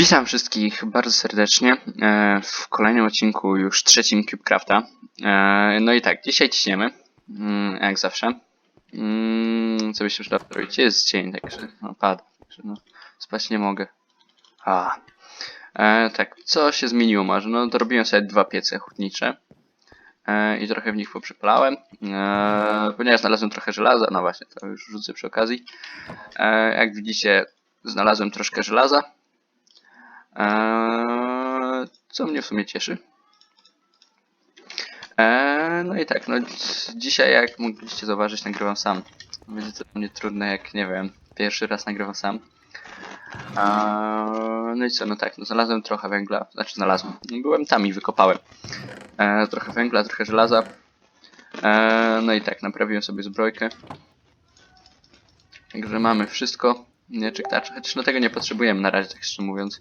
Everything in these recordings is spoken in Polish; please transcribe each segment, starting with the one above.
Witam wszystkich bardzo serdecznie e, w kolejnym odcinku, już trzecim CubeCrafta. E, No i tak, dzisiaj ciśniemy, mm, jak zawsze. Mm, Co byście przydało zrobić? Jest dzień, także no, także no, spać nie mogę. A. E, tak, co się zmieniło może? No, dorobiłem sobie dwa piece hutnicze i trochę w nich poprzypalałem. E, ponieważ znalazłem trochę żelaza, no właśnie, to już rzucę przy okazji. Jak widzicie, znalazłem troszkę żelaza. Co mnie w sumie cieszy. Eee, no i tak, no dz- dzisiaj jak mogliście zauważyć nagrywam sam. Będzie to dla mnie trudne jak, nie wiem, pierwszy raz nagrywam sam. No i co, no tak, no znalazłem trochę węgla, znaczy znalazłem, byłem tam i wykopałem. Eee, trochę węgla, trochę żelaza. Eee, no i tak, naprawiłem sobie zbrojkę. Także mamy wszystko. Nie, czy chociaż no tego nie potrzebujemy na razie, tak szczerze mówiąc.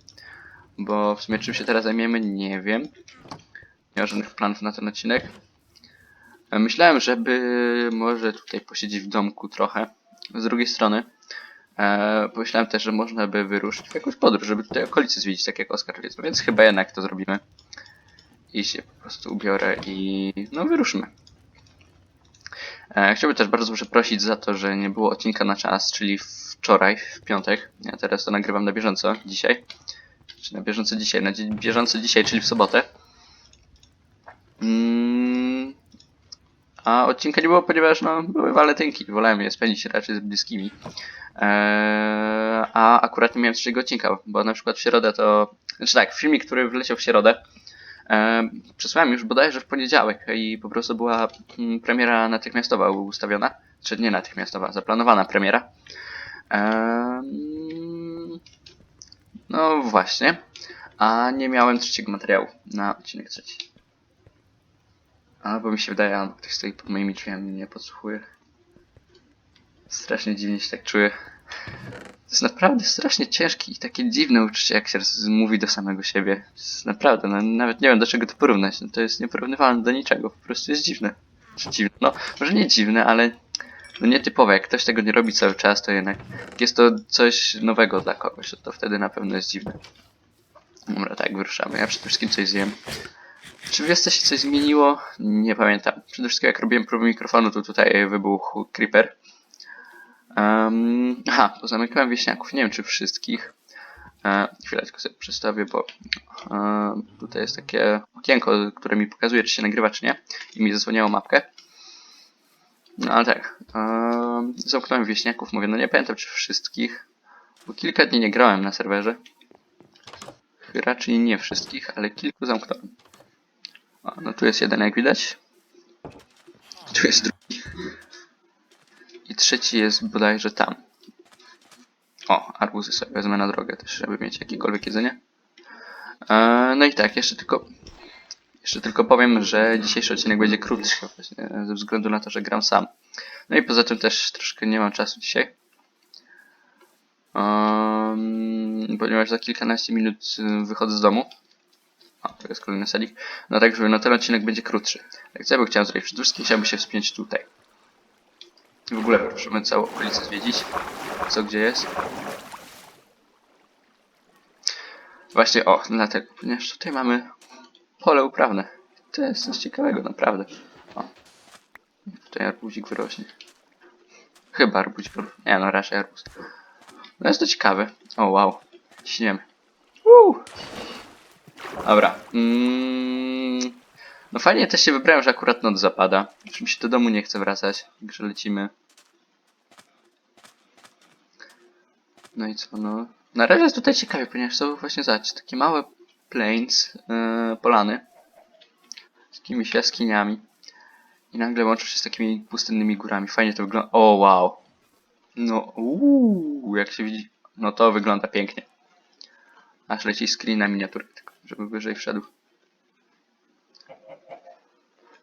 Bo w sumie czym się teraz zajmiemy, nie wiem. Nie mam żadnych planów na ten odcinek. E, Myślałem, żeby może tutaj posiedzieć w domku trochę. Z drugiej strony, e, pomyślałem też, że można by wyruszyć w jakąś podróż, żeby tutaj okolice zwiedzić, tak jak Oskar wiedzą, więc chyba jednak to zrobimy. I się po prostu ubiorę i no wyruszymy. E, chciałbym też bardzo przeprosić za to, że nie było odcinka na czas, czyli wczoraj, w piątek. Ja teraz to nagrywam na bieżąco, dzisiaj. Czy na bieżąco dzisiaj, na bieżąco dzisiaj, czyli w sobotę. Mm, a odcinka nie było, ponieważ no, były walentynki. Wolałem je spędzić raczej z bliskimi. Eee, a akurat nie miałem trzeciego odcinka, bo na przykład w środę to... Znaczy tak, filmik, który wleciał w środę, e, przesłałem już bodajże w poniedziałek i po prostu była mm, premiera natychmiastowa ustawiona. Czy nie natychmiastowa, zaplanowana premiera. Em, no właśnie. A nie miałem trzeciego materiału na odcinek trzeci. Albo mi się wydaje, albo ktoś stoi pod moimi drzwiami i mnie podsłuchuje. Strasznie dziwnie się tak czuję. To jest naprawdę strasznie ciężkie i takie dziwne uczucie, jak się mówi do samego siebie. To jest naprawdę, no, nawet nie wiem do czego to porównać. No, to jest nieporównywalne do niczego, po prostu jest dziwne. Dziwne? No, może nie dziwne, ale no nietypowe. Jak ktoś tego nie robi cały czas, to jednak jest to coś nowego dla kogoś, to, wtedy na pewno jest dziwne. Dobra, tak, wyruszamy. Ja przede wszystkim coś zjem. Czy w się coś zmieniło? Nie pamiętam. Przede wszystkim jak robiłem próbę mikrofonu, to tutaj wybuchł creeper. Um, aha, pozamykałem wieśniaków. Nie wiem, czy wszystkich. E, chwilę, tylko sobie przestawię, bo e, tutaj jest takie okienko, które mi pokazuje, czy się nagrywa, czy nie. I mi zasłaniało mapkę. No ale tak. Um, zamknąłem wieśniaków. Mówię, no nie pamiętam, czy wszystkich. Bo kilka dni nie grałem na serwerze. Raczej nie wszystkich, ale kilku zamknąłem. O, no tu jest jeden, jak widać. Tu jest drugi. I trzeci jest bodajże tam. O, arbuzy sobie wezmę na drogę też, żeby mieć jakiekolwiek jedzenie. Eee, no i tak, jeszcze tylko... Jeszcze tylko powiem, że dzisiejszy odcinek będzie krótszy, właśnie ze względu na to, że gram sam. No i poza tym też troszkę nie mam czasu dzisiaj. Um, ponieważ za kilkanaście minut y, wychodzę z domu. O, to jest kolejny selik. No tak, żeby no ten odcinek będzie krótszy. Tak, co ja bym chciał zrobić? Przede wszystkim chciałbym się wspiąć tutaj. W ogóle proszę całą okolicę zwiedzić. Co gdzie jest. Właśnie, o, dlatego, ponieważ tutaj mamy pole uprawne. To jest coś ciekawego, naprawdę. O. Tutaj arbuzik wyrośnie. Chyba arbuzik. Nie no, raczej arbuz. No jest to ciekawe. O, wow. Ciśniemy. Woo! Dobra. Mm, no fajnie też się wybrałem, że akurat noc zapada. Już mi się do domu nie chce wracać, także lecimy. No i co, no. Na razie jest tutaj ciekawie, ponieważ to właśnie zobaczcie, takie małe plains, yy, polany. Z jakimiś jaskiniami. I nagle łączą się z takimi pustynnymi górami. Fajnie to wygląda. O, wow. No, uuu, jak się widzi. No to wygląda pięknie. Aż leci screen na miniaturkę, tylko żeby wyżej wszedł.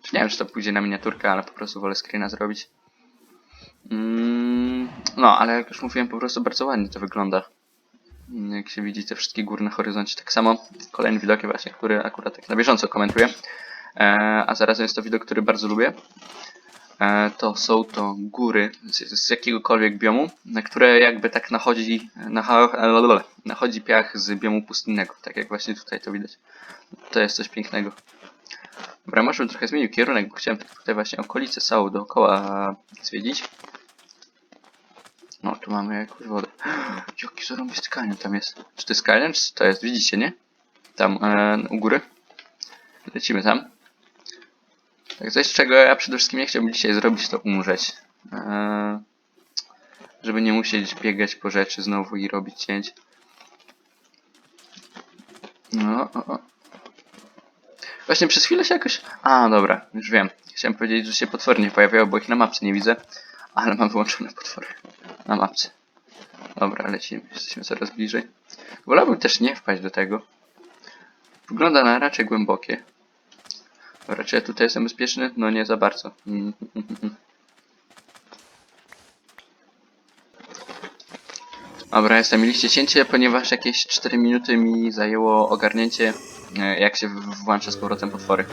Czy nie wiem, czy to pójdzie na miniaturkę, ale po prostu wolę screena zrobić. Mm, no, ale jak już mówiłem, po prostu bardzo ładnie to wygląda. Mm, Jak się widzi, te wszystkie góry na horyzoncie. Tak samo kolejny widok właśnie, który akurat tak na bieżąco komentuję. E, a zarazem jest to widok, który bardzo lubię. e, to są to góry z, jakiegokolwiek biomu, na które jakby tak nachodzi, nachodzi piach z biomu pustynnego, tak jak właśnie tutaj to widać. To jest coś pięknego. Dobra, może bym trochę zmienił kierunek, bo chciałem tutaj właśnie okolice całą dookoła zwiedzić. No, tu mamy jakąś wodę. Jaki zarąbisty kanion tam jest. Czy to jest kanion, czy to jest? Widzicie, nie? Tam e, u góry. Lecimy tam. Tak, coś czego ja przede wszystkim nie chciałbym dzisiaj zrobić, to umrzeć. E, żeby nie musieć biegać po rzeczy znowu i robić cięć. No, o, o. Właśnie przez chwilę się jakoś... A, dobra, już wiem. Chciałem powiedzieć, że się potwory nie pojawiały, bo ich na mapce nie widzę. Ale mam wyłączone potwory na mapce. Dobra, lecimy. Jesteśmy coraz bliżej. Wolałbym też nie wpaść do tego. Wygląda na raczej głębokie. Dobra, czy ja tutaj jestem bezpieczny? No nie za bardzo. Dobra, jestem mieliście cięcie, ponieważ jakieś 4 minuty mi zajęło ogarnięcie, e, jak się włącza z powrotem potwory.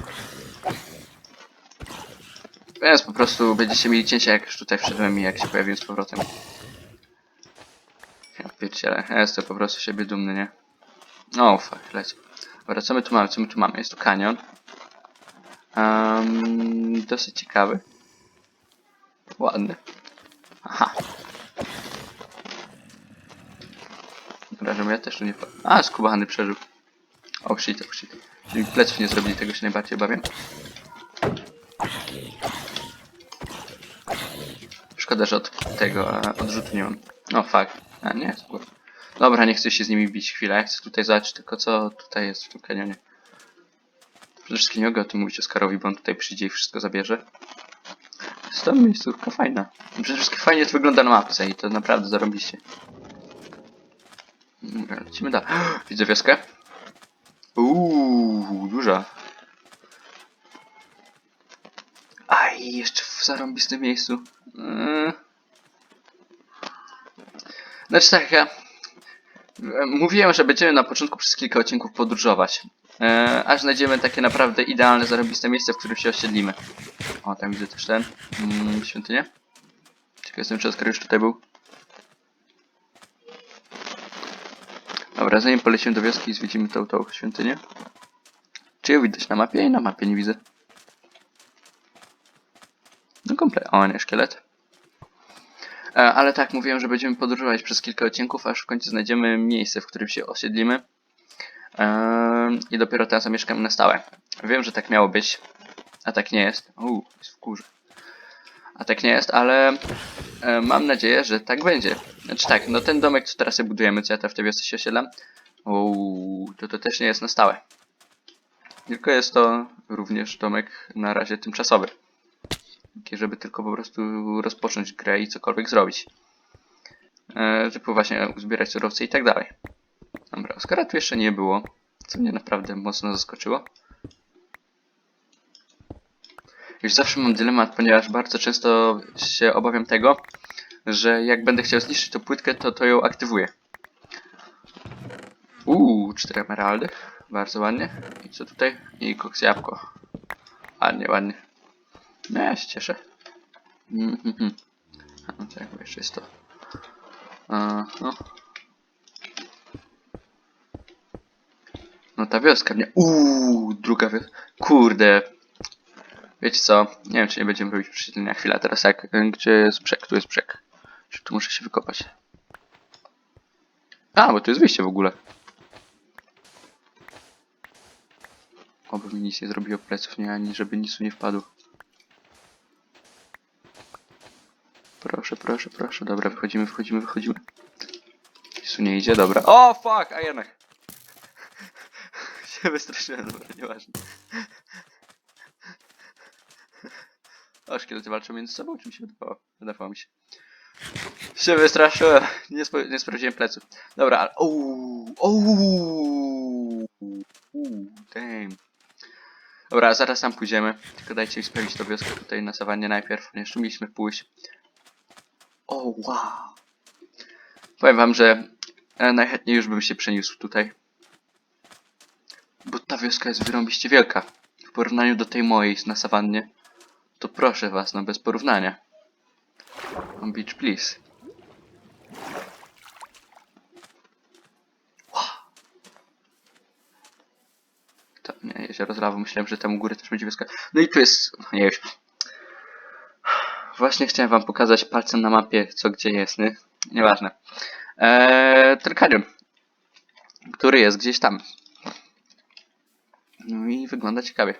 Więc po prostu będziecie mieli cięcie, jak już tutaj wszedłem i jak się pojawiłem z powrotem. Ja jestem po prostu siebie dumny, nie? O, fuck, leć. Dobra, co my tu mamy? Co my tu mamy? Jest tu kanion. Um, dosyć ciekawy. Ładny. Aha. Dobra, żebym ja też tu nie... A, skubany przeżył. Oh shit, oh shit. Czyli pleców nie zrobili, tego się najbardziej obawiam. Szkoda, że od tego e, odrzutu nie mam. No fuck. A nie, było. Dobra, nie chcę się z nimi bić chwilę. Ja chcę tutaj zobaczyć tylko co tutaj jest w tym kanionie. Przede wszystkim nie mogę o tym mówić Oskarowi, bo on tutaj przyjdzie i wszystko zabierze. Jest to miejscówka fajna. Przede wszystkim fajnie to wygląda na mapce i to naprawdę zarobiście. Dobra, lecimy dalej. Widzę wioskę. Uuu, duża. Aj, jeszcze w zarąbistym miejscu. Yy. Znaczy tak, ja... e, Mówiłem, że będziemy na początku przez kilka odcinków podróżować. E, aż znajdziemy takie naprawdę idealne, zarobiste miejsce, w którym się osiedlimy. O, tam widzę też ten. Mm, świątynię. Ciekaw jestem, czy Oskar już tutaj był. Dobra, zanim polecimy do wioski i zwiedzimy tą, tą świątynię. Czy ją widać na mapie? Na mapie nie widzę. No komplet. O, nie, szkielet. E, ale tak, mówiłem, że będziemy podróżować przez kilka odcinków, aż w końcu znajdziemy miejsce, w którym się osiedlimy. Eee, I dopiero teraz zamieszkamy na stałe. Wiem, że tak miało być, a tak nie jest. Uuu, jest w kurze. A tak nie jest, ale e, mam nadzieję, że tak będzie. Znaczy tak, no ten domek, co teraz budujemy, co ja tam w tej wiosce się osiedlam, uuu, to to też nie jest na stałe. Tylko jest to również domek na razie tymczasowy. Taki, żeby tylko po prostu rozpocząć grę i cokolwiek zrobić. E, typu właśnie uzbierać surowce i tak dalej. Dobra, Oskara tu jeszcze nie było, co mnie naprawdę mocno zaskoczyło. Już zawsze mam dylemat, ponieważ bardzo często się obawiam tego, że jak będę chciał zniszczyć tą płytkę, to to ją aktywuję. Uuu, cztery emeraldy. Bardzo ładnie. I co tutaj? I koks jabłko. Ładnie, ładnie. No ja się cieszę. Mhm. mhm. A, no tak, bo jeszcze jest to. A, no. No ta wioska mnie. Uuu, druga wioska. Kurde. Wiecie co? Nie wiem, czy nie będziemy robić prześwietlenia. Chwila, teraz jak. Gdzie jest brzeg? Tu jest brzeg. Czy tu muszę się wykopać? A, bo tu jest wyjście w ogóle. Oby mi nic nie zrobiło pleców, nie, ani żeby nic tu nie wpadło. Proszę, proszę, proszę. Dobra, wychodzimy, wychodzimy, wychodzimy. Tu nie idzie, dobra. O, fuck, a jednak. się wystraszyłem, dobra, nieważne. O, szkielety walczą między sobą, czy mi się wydawało? Wydawało mi się. Się wystraszyłem, nie, spo, nie sprawdziłem pleców. Dobra, ale... Ouu, damn. Dobra, zaraz tam pójdziemy. Tylko dajcie mi sprawdzić tą wioskę tutaj na sawannie najpierw. Jeszcze mieliśmy pójść. Wow. Powiem wam, że najchętniej już bym się przeniósł tutaj. Bo ta wioska jest wyrąbiście wielka. W porównaniu do tej mojej na sawannie. to proszę was, no bez porównania. On beach, please. Wow. To, nie, jezioro z lawą. Myślałem, że tam u góry też będzie wioska. No i tu jest... Nie już. Właśnie chciałem wam pokazać palcem na mapie, co gdzie jest, nie? Nieważne. Eee, kanion, który jest gdzieś tam. No i wygląda ciekawie.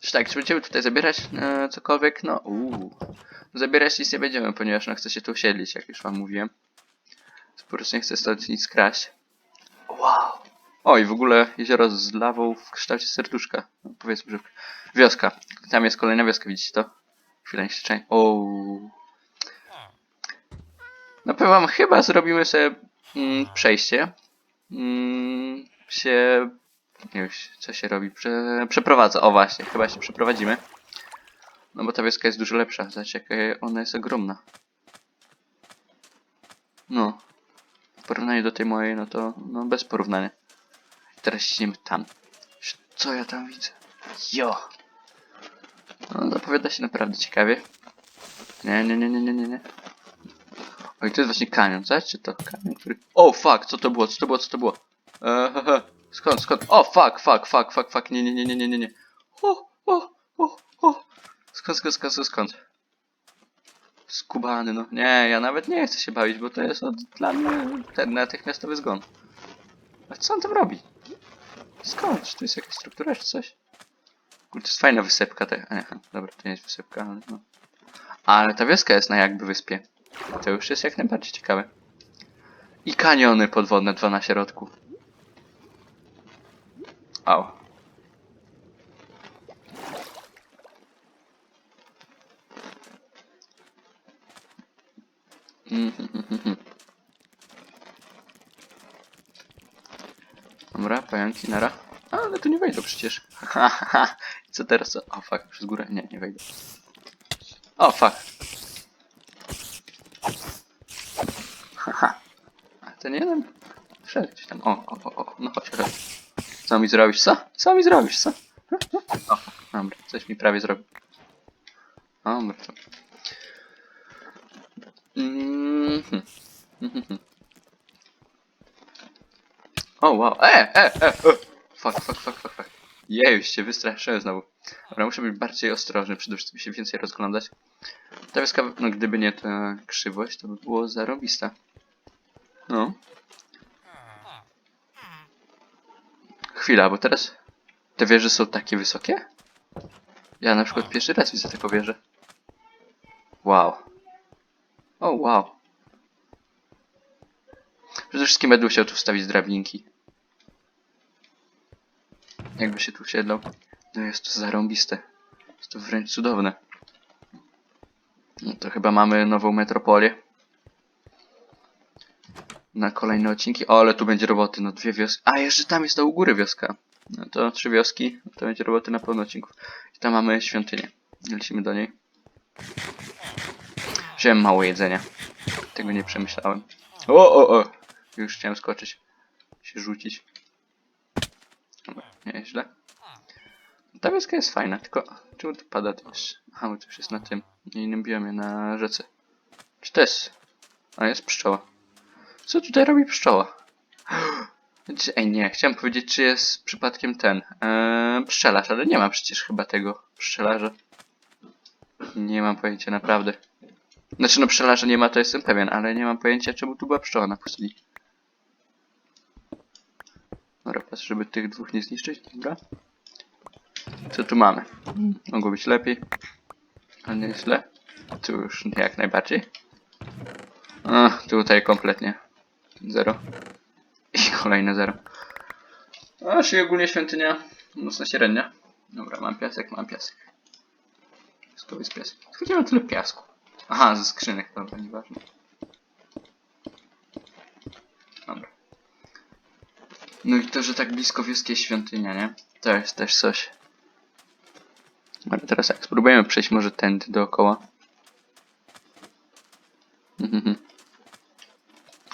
Czy tak, czy będziemy tutaj zabierać e, cokolwiek? No, uuu. Zabierać nic nie będziemy, ponieważ no, chcę się tu osiedlić, jak już wam mówiłem. Po prostu nie chcę stąd nic kraść. Wow. O, i w ogóle jezioro z lawą w kształcie serduszka. No, powiedzmy, że wioska. Tam jest kolejna wioska, widzicie to? Się czai. O. No powiem wam, chyba zrobimy sobie mm, przejście. Mm, się... Wiem, co się robi. Prze, przeprowadza. O właśnie, chyba się przeprowadzimy. No bo ta wioska jest dużo lepsza. Zobaczcie, ona jest ogromna. No. W porównaniu do tej mojej, no to no bez porównania. Teraz idziemy tam. Co ja tam widzę? Jo! No, zapowiada się naprawdę ciekawie. Nie, nie, nie, nie, nie, nie, nie. Oj, to jest właśnie kanion, zobaczcie to, kanion, który... O, fuck, co to było, co to było, co to było? Eee, skąd, skąd? O, fuck, fuck, fuck, fuck, fuck, nie, nie, nie, nie, nie, nie, nie. O, o, o, o. Skąd, skąd, skąd, skąd, skąd? Skubany, no. Nie, ja nawet nie chcę się bawić, bo to jest od, dla mnie ten natychmiastowy zgon. A co on tam robi? Skąd? Czy to jest jakaś struktura, czy coś? Kurde, to jest fajna wysepka. Te... Aha, dobra, to nie jest wysepka, ale no. Ale ta wioska jest na jakby wyspie. To już jest jak najbardziej ciekawe. I kaniony podwodne, dwa na środku. Au. Dobra, pająki, nara. A, ale tu nie wejdą przecież. Haha. I co teraz? O, fuck, przez górę. Nie, nie wejdę. O, fuck. Haha. A ten jeden wszedł gdzieś tam. O, o, o, o. no chodź, chodź. Co mi zrobisz, co? Co mi zrobisz, co? O, dobra, coś mi prawie zrobił. Dobra, to. Mhm. Mhm. O, wow. E, e, e, e. Fuck, fuck, fuck, fuck, fuck. Jej, się wystraszyłem znowu. Dobra, muszę być bardziej ostrożny, przede wszystkim się więcej rozglądać. Ta wioska, no gdyby nie ta krzywość, to by było zarobista. No. Chwila, bo teraz te wieże są takie wysokie? Ja na przykład pierwszy raz widzę taką wieżę. Wow. O, wow. Przede wszystkim będę musiał tu wstawić drabinki. Jakby się tu siedlał. No jest to zarąbiste. Jest to wręcz cudowne. No to chyba mamy nową metropolię. Na kolejne odcinki. O, ale tu będzie roboty. No dwie wioski. A, jeszcze tam jest to u góry wioska. No to trzy wioski. To będzie roboty na pełno odcinków. I tam mamy świątynię. Lecimy do niej. Wziąłem mało jedzenia. Tego nie przemyślałem. O, o, o! Już chciałem skoczyć. Się rzucić. Dobra, nie źle. Ta wioska jest fajna, tylko czemu tu pada też? Aha, bo to już jest na tym innym biomie, na rzece. Czy to jest? A jest pszczoła. Co tutaj robi pszczoła? Ej, nie, chciałem powiedzieć, czy jest przypadkiem ten eee, pszczelarz, ale nie ma przecież chyba tego pszczelarza. Nie mam pojęcia, naprawdę. Znaczy, no pszczelarza nie ma, to jestem pewien, ale nie mam pojęcia, czemu tu była pszczoła na pustyni. Dobra, patrz, żeby tych dwóch nie zniszczyć, dobra. Co tu mamy? Mogło być lepiej, ale nie źle. Tu już jak najbardziej. A, tutaj kompletnie zero. I kolejne zero. A, czyli ogólnie świątynia mocno średnia. Dobra, mam piasek, mam piasek. Skąd jest piasek? Skąd tyle piasku? Aha, ze skrzynek, dobra, nieważne. No i to, że tak blisko wioski świątynia, nie? To jest też coś. Ale teraz jak spróbujemy przejść może tędy dookoła. Mhm.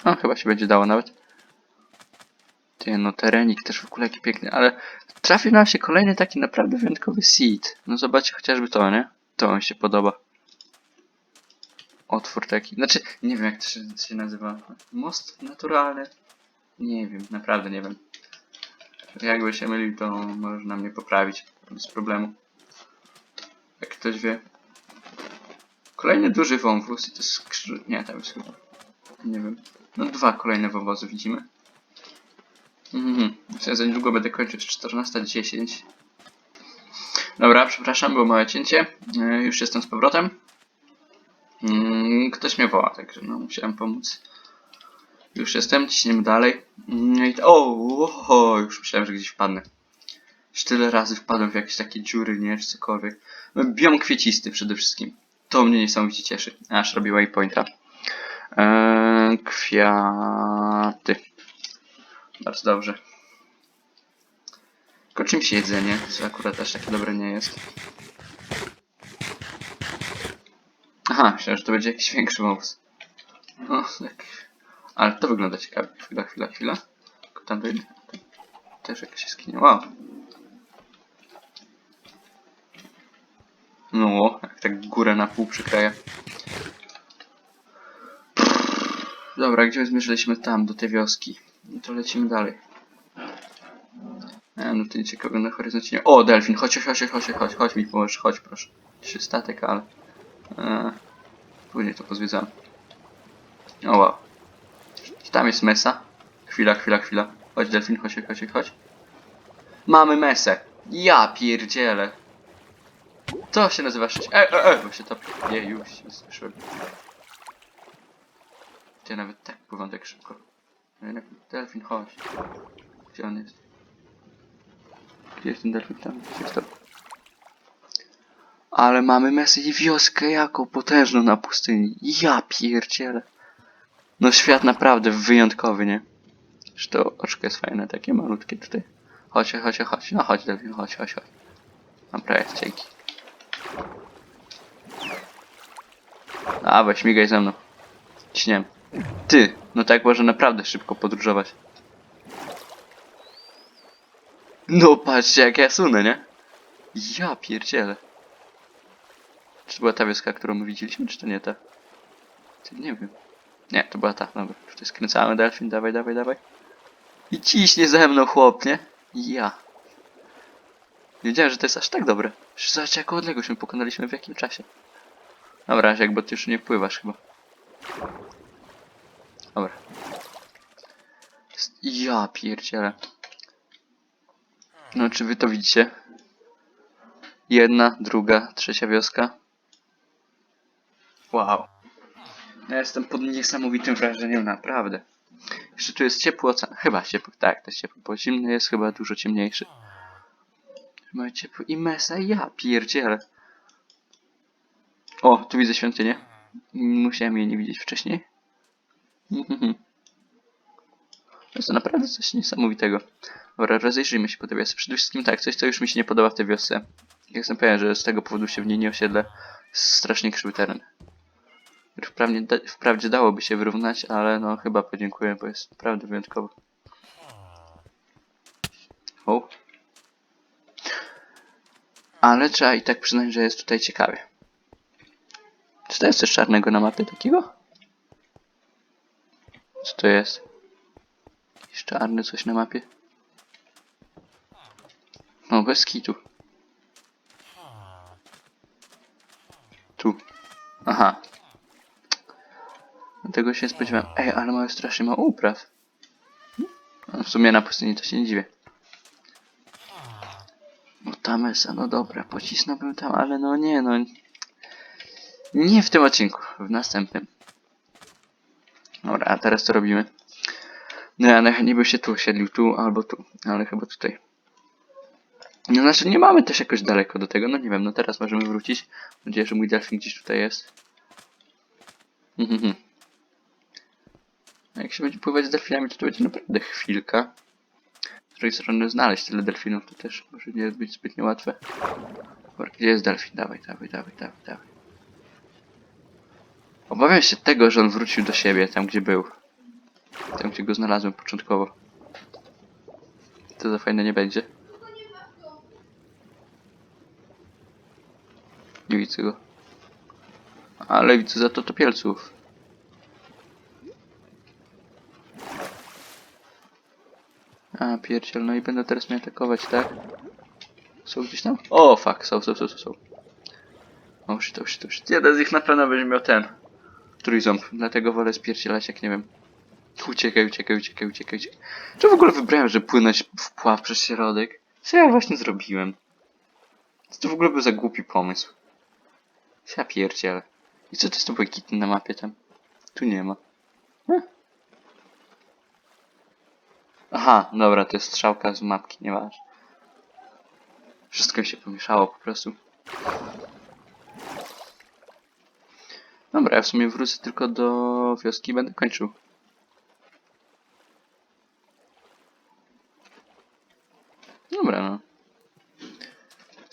O, chyba się będzie dało nawet. Ty, no terenik też w ogóle jaki piękny, ale trafił nam się kolejny taki naprawdę wyjątkowy seed. No zobaczcie chociażby to, nie? To mi się podoba. Otwór taki. Znaczy, nie wiem jak to się nazywa. Most naturalny? Nie wiem, naprawdę nie wiem. Jakby się mylił, to można mnie poprawić bez problemu. Jak ktoś wie. Kolejny duży wąwóz i to jest krzyż... Nie, tam jest chyba. Nie wiem. No dwa kolejne wąwozy widzimy. Mhm. Ja za niedługo będę kończyć 14.10. Dobra, przepraszam, było małe cięcie. E, już jestem z powrotem. Mm, Ktoś mnie woła, także no musiałem pomóc. Już jestem, ciśniemy dalej. Mm, i O, o, o, już myślałem, że gdzieś wpadnę. Już tyle razy wpadłem w jakieś takie dziury, nie, czy cokolwiek. No, biom kwiecisty przede wszystkim. To mnie niesamowicie cieszy. Aż robię waypointa. Eee, kwiaty. Bardzo dobrze. Tylko czymś jedzenie, co akurat aż takie dobre nie jest. Aha, myślałem, że to będzie jakiś większy wąwóz. Ale to wygląda ciekawie. Chwila, chwila, chwila. Tylko tam dojdę. Też jakaś jaskinia. Wow. No, jak tak górę na pół przykraja. Dobra, gdzie zmierzyliśmy? Tam, do tej wioski. No to lecimy dalej. E, no to ciekawego na horyzoncie nie... O, delfin, chodź, chodź, chodź, chodź, chodź, chodź mi pomóż, chodź proszę. Trzy statek, ale... E, później to pozwiedzamy. O, wow. Tam jest mesa? Chwila, chwila, chwila. Chodź, delfin, chodź, chodź, chodź. Mamy mesę. Ja pierdzielę. To się nazywa szyć. E, e, e, bo się topi. Nie, już się słyszałem. Ty nawet tak pływam tak szybko. Jednak delfin, chodź. Gdzie on jest? Gdzie jest ten delfin? Tam, gdzie jest to? Ale mamy mesę i wioskę jaką potężną na pustyni. Ja pierdzielę. No świat naprawdę wyjątkowy, nie? To oczko jest fajne, takie malutkie tutaj. Chodź, chodź, chodź. No chodź, delfin, chodź, chodź, chodź. Dobra, dzięki. Dawaj, śmigaj ze mną. Śniem. Ty, no tak może naprawdę szybko podróżować. No patrzcie jak ja sunę, nie? Ja pierdzielę. Czy to była ta wioska, którą my widzieliśmy, czy to nie ta? Nie wiem. Nie, to była ta, dobra. Tutaj skręcamy delfin, dawaj, dawaj, dawaj. I ciśnie ze mną chłop, nie? Ja. Nie wiedziałem, że to jest aż tak dobre. Zobaczcie, jaką odległość my pokonaliśmy w jakim czasie. Dobra, jakby ty już nie pływasz chyba. Dobra. Ja pierdzielę. No, czy wy to widzicie? Jedna, druga, trzecia wioska. Wow. Ja jestem pod niesamowitym wrażeniem, naprawdę. Jeszcze tu jest ciepły ocean. Chyba ciepły, tak, to jest ciepły, bo zimny jest chyba dużo ciemniejszy. Chyba ciepły i mesa, ja pierdzielę. O, tu widzę świątynię. Musiałem jej nie widzieć wcześniej. Mhm. To jest naprawdę coś niesamowitego. Dobra, rozejrzyjmy się po tej wiosce. Przede wszystkim tak, coś co już mi się nie podoba w tej wiosce. Jestem pewien, że z tego powodu się w niej nie osiedlę. Jest strasznie krzywy teren. Wprawdzie, da, wprawdzie dałoby się wyrównać, ale no chyba podziękuję, bo jest naprawdę wyjątkowo. O. Ale trzeba i tak przyznać, że jest tutaj ciekawie. Czy to jest coś czarnego na mapie takiego? Co to jest? Jakiś czarny coś na mapie? No bez kitu. Tu. Aha. Tego się spodziewałem. Ej, ale mają strasznie mało upraw. No, w sumie na pustyni to się nie dziwię. No ta mesa, no dobra, pocisnąłbym tam, ale no nie, no. Nie w tym odcinku, w następnym. Dobra, a teraz co robimy? No ja najchętniej bym się tu osiedlił, tu albo tu, ale chyba tutaj. No znaczy nie mamy też jakoś daleko do tego, no nie wiem, no teraz możemy wrócić. Mam nadzieję, że mój delfin gdzieś tutaj jest. Mhm. A jak się będzie pływać z delfinami, to to będzie naprawdę chwilka. Z drugiej strony znaleźć tyle delfinów to też może nie być zbyt niełatwe. Dobra, gdzie jest delfin? Dawaj, dawaj, dawaj, dawaj, dawaj. Obawiam się tego, że on wrócił do siebie, tam gdzie był. Tam gdzie go znalazłem początkowo. To za fajne nie będzie. Nie widzę go. Ale widzę za to topielców. A, pierdziel, no i będę teraz mnie atakować, tak? Są gdzieś tam? O, fuck, są, są, są, są, są. O, shit, o, shit, o, shit. Jeden z nich na pewno będzie miał ten. Trójząb, dlatego wolę spierdzielać, jak nie wiem. Uciekaj, uciekaj, uciekaj, uciekaj, uciekaj. Czy w ogóle wybrałem, że płynąć w pław przez środek? Co ja właśnie zrobiłem? Co to w ogóle był za głupi pomysł? Ja pierdzielę. I co to jest to błękitne na mapie tam? Tu nie ma. Hm. Aha, dobra, to jest strzałka z mapki, nieważne. Wszystko się pomieszało po prostu. Dobra, ja w sumie wrócę tylko do wioski i będę kończył. Dobra, no.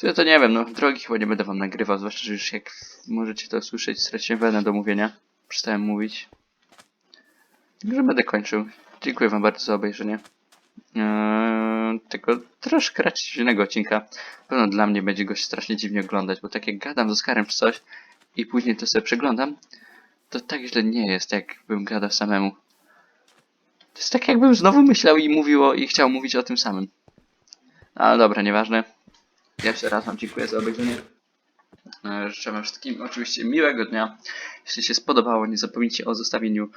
Ja to nie wiem, no drogi chyba nie będę wam nagrywał, zwłaszcza, że już jak możecie to słyszeć, straciłem wenę do mówienia. Przestałem mówić. Także będę kończył. Dziękuję wam bardzo za obejrzenie. Eee, tego troszkę raczej dziwnego odcinka. Pewno dla mnie będzie go strasznie dziwnie oglądać, bo tak jak gadam z Oskarem czy coś i później to sobie przeglądam, to tak źle nie jest, jakbym gadał samemu. To jest tak jakbym znowu myślał i mówił o, i chciał mówić o tym samym. Ale dobra, nieważne. Jeszcze raz wam dziękuję za obejrzenie. E, Życzę wam wszystkim oczywiście miłego dnia. Jeśli się spodobało, nie zapomnijcie o zostawieniu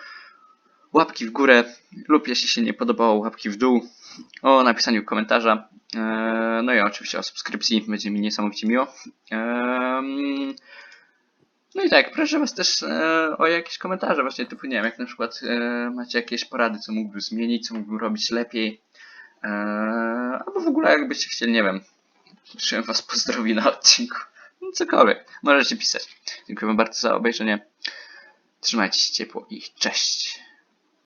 łapki w górę lub jeśli się nie podobało, łapki w dół, o napisaniu komentarza. E, No i oczywiście o subskrypcji, będzie mi niesamowicie miło. Em, No i tak, proszę was też e, o jakieś komentarze właśnie typu, nie wiem, jak na przykład macie jakieś porady, co mógłbym zmienić, co mógłbym robić lepiej. Albo w ogóle jakbyście chcieli, nie wiem, żebym was pozdrowił na odcinku. No, cokolwiek, możecie pisać. Dziękuję bardzo za obejrzenie. Trzymajcie się ciepło i cześć.